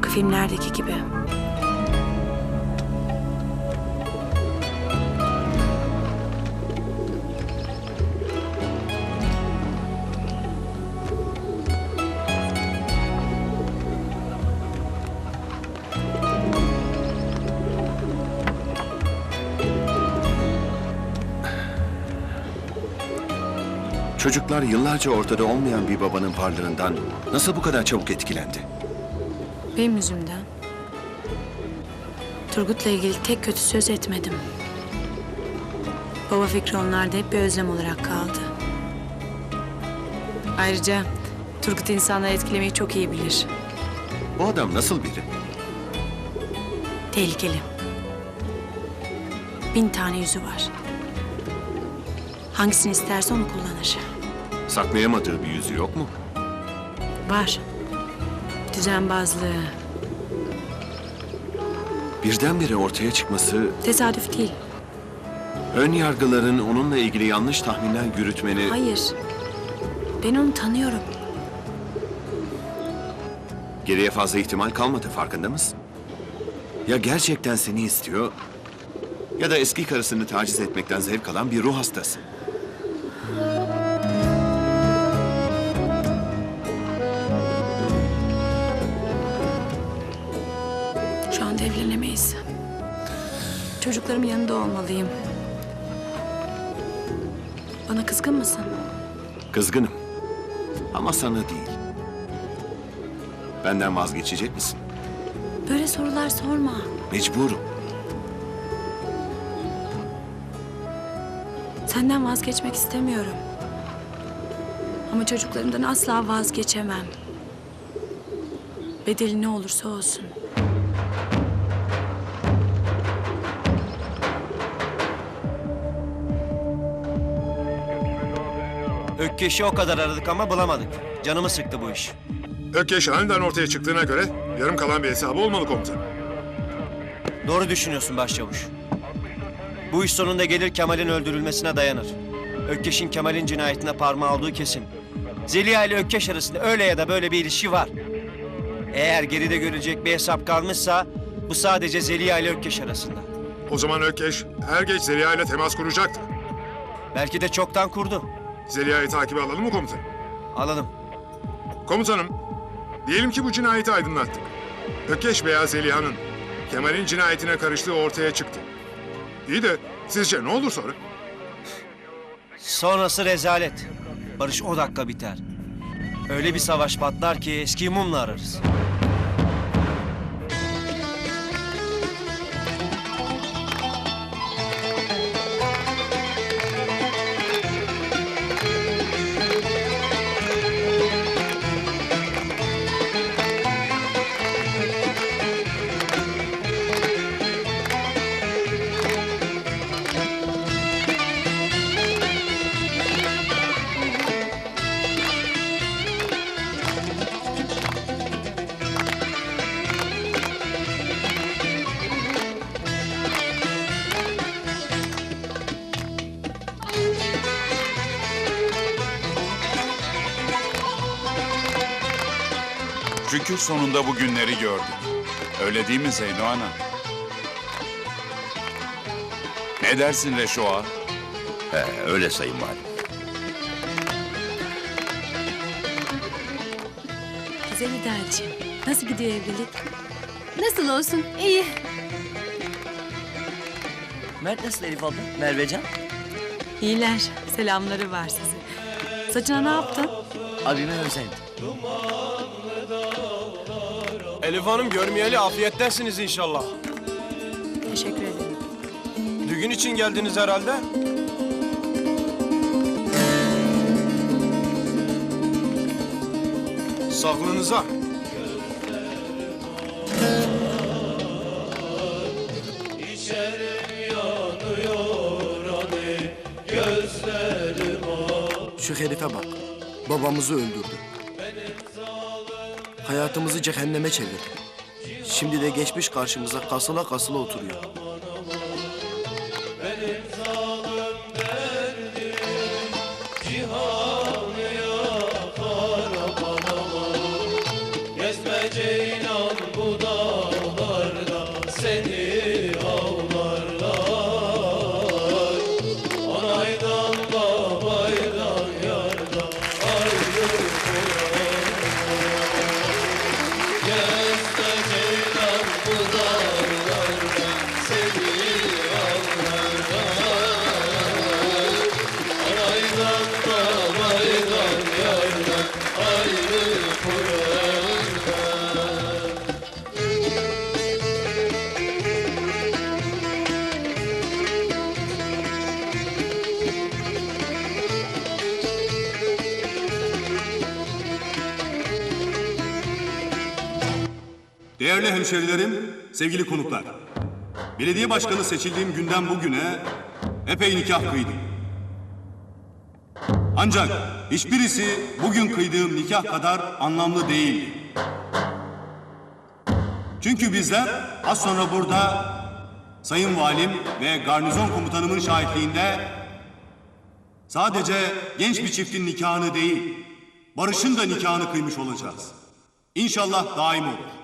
Tıpkı filmlerdeki gibi. Çocuklar yıllarca ortada olmayan bir babanın varlığından nasıl bu kadar çabuk etkilendi? Benim yüzümden. Turgut'la ilgili tek kötü söz etmedim. Baba fikri onlarda hep bir özlem olarak kaldı. Ayrıca Turgut insanları etkilemeyi çok iyi bilir. Bu adam nasıl biri? Tehlikeli. Bin tane yüzü var. Hangisini isterse onu kullanır. Saklayamadığı bir yüzü yok mu? Var. Düzenbazlığı. Birdenbire ortaya çıkması, Tesadüf değil. ön yargıların onunla ilgili yanlış tahminler yürütmeni... Hayır. Ben onu tanıyorum. Geriye fazla ihtimal kalmadı farkında mısın? Ya gerçekten seni istiyor ya da eski karısını taciz etmekten zevk alan bir ruh hastası. Anda evlenemeyiz. Çocuklarımın yanında olmalıyım. Bana kızgın mısın? Kızgınım ama sana değil. Benden vazgeçecek misin? Böyle sorular sorma. Mecburum. Senden vazgeçmek istemiyorum. Ama çocuklarımdan asla vazgeçemem. Bedeli ne olursa olsun. Ökkeş'i o kadar aradık ama bulamadık. Canımı sıktı bu iş. Ökkeş aniden ortaya çıktığına göre yarım kalan bir hesabı olmalı komutanım. Doğru düşünüyorsun başçavuş. Bu iş sonunda gelir Kemal'in öldürülmesine dayanır. Ökkeş'in Kemal'in cinayetine parmağı olduğu kesin. Zeliha ile Ökkeş arasında öyle ya da böyle bir ilişki var. Eğer geride görülecek bir hesap kalmışsa bu sadece Zeliha ile Ökkeş arasında. O zaman Ökkeş er geç Zeliha ile temas kuracaktır. Belki de çoktan kurdu. Zeliha'yı takibe alalım mı komutanım? Alalım. Komutanım, diyelim ki bu cinayeti aydınlattık. Ökkeş veya Zeliha'nın Kemal'in cinayetine karıştığı ortaya çıktı. İyi de sizce ne olur sonra? Sonrası rezalet. Barış o dakika biter. Öyle bir savaş patlar ki eski mumla ararız. Şükür sonunda bu günleri gördük. Öyle değil mi Zeyno Ana? Ne dersin Reşo'a? He, öyle sayın valim. Güzel İdal'ciğim. Nasıl gidiyor evlilik? Nasıl olsun? İyi. Mert nasıl Elif abla? Mervecan? İyiler. Selamları var size. Saçına ne yaptın? Abime özendi. Elif Hanım görmeyeli afiyettesiniz inşallah. Teşekkür ederim. Düğün için geldiniz herhalde. Sağlığınıza. Şu herife bak. Babamızı öldürdü. Hayatımızı cehenneme çevirdi. Şimdi de geçmiş karşımıza kasıla kasıla oturuyor. Değerli hemşerilerim, sevgili konuklar. Belediye başkanı seçildiğim günden bugüne epey nikah kıydım. Ancak hiçbirisi bugün kıydığım nikah kadar anlamlı değil. Çünkü bizler az sonra burada Sayın Valim ve Garnizon Komutanımın şahitliğinde sadece genç bir çiftin nikahını değil, barışın da nikahını kıymış olacağız. İnşallah daim olur.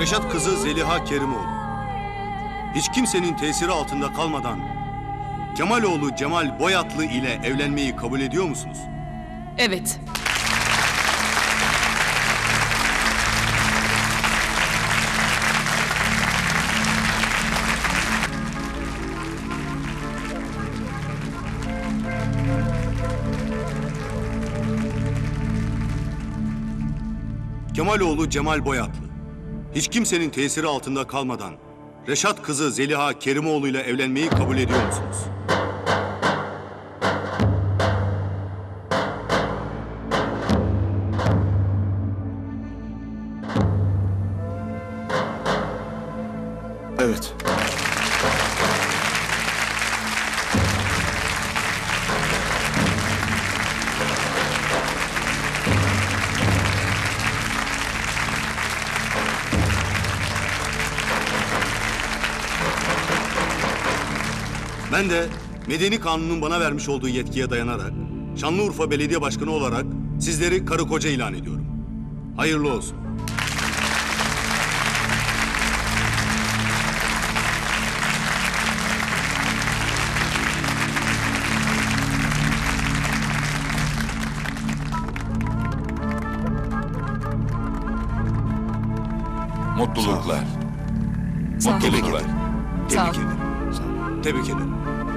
Reşat kızı Zeliha Kerimoğlu. Hiç kimsenin tesiri altında kalmadan Kemaloğlu Cemal Boyatlı ile evlenmeyi kabul ediyor musunuz? Evet. Kemaloğlu Cemal Boyatlı. Hiç kimsenin tesiri altında kalmadan Reşat kızı Zeliha Kerimoğlu ile evlenmeyi kabul ediyor musunuz? Evet. Ben de Medeni Kanun'un bana vermiş olduğu yetkiye dayanarak Şanlıurfa Belediye Başkanı olarak sizleri karı koca ilan ediyorum. Hayırlı olsun. Mutluluklar. Sağ ol. Mutluluklar. Sağ ol. Tebrik ederim. Tebrik ederim.